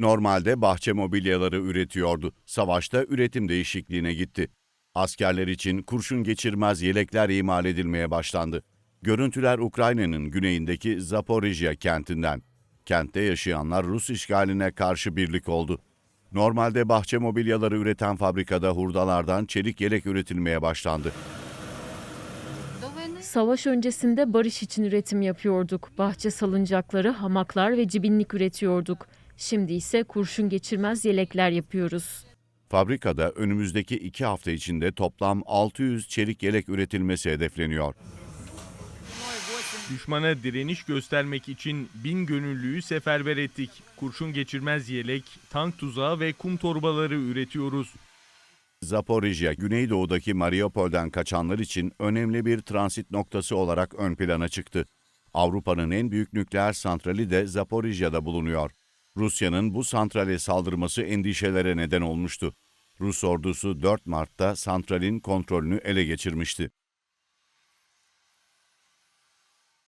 Normalde bahçe mobilyaları üretiyordu. Savaşta üretim değişikliğine gitti. Askerler için kurşun geçirmez yelekler imal edilmeye başlandı. Görüntüler Ukrayna'nın güneyindeki Zaporijya kentinden. Kentte yaşayanlar Rus işgaline karşı birlik oldu. Normalde bahçe mobilyaları üreten fabrikada hurdalardan çelik yelek üretilmeye başlandı. Savaş öncesinde barış için üretim yapıyorduk. Bahçe salıncakları, hamaklar ve cibinlik üretiyorduk. Şimdi ise kurşun geçirmez yelekler yapıyoruz. Fabrikada önümüzdeki iki hafta içinde toplam 600 çelik yelek üretilmesi hedefleniyor. Düşmana direniş göstermek için bin gönüllüyü seferber ettik. Kurşun geçirmez yelek, tank tuzağı ve kum torbaları üretiyoruz. Zaporijya, Güneydoğu'daki Mariupol'den kaçanlar için önemli bir transit noktası olarak ön plana çıktı. Avrupa'nın en büyük nükleer santrali de Zaporijya'da bulunuyor. Rusya'nın bu santrale saldırması endişelere neden olmuştu. Rus ordusu 4 Mart'ta santralin kontrolünü ele geçirmişti.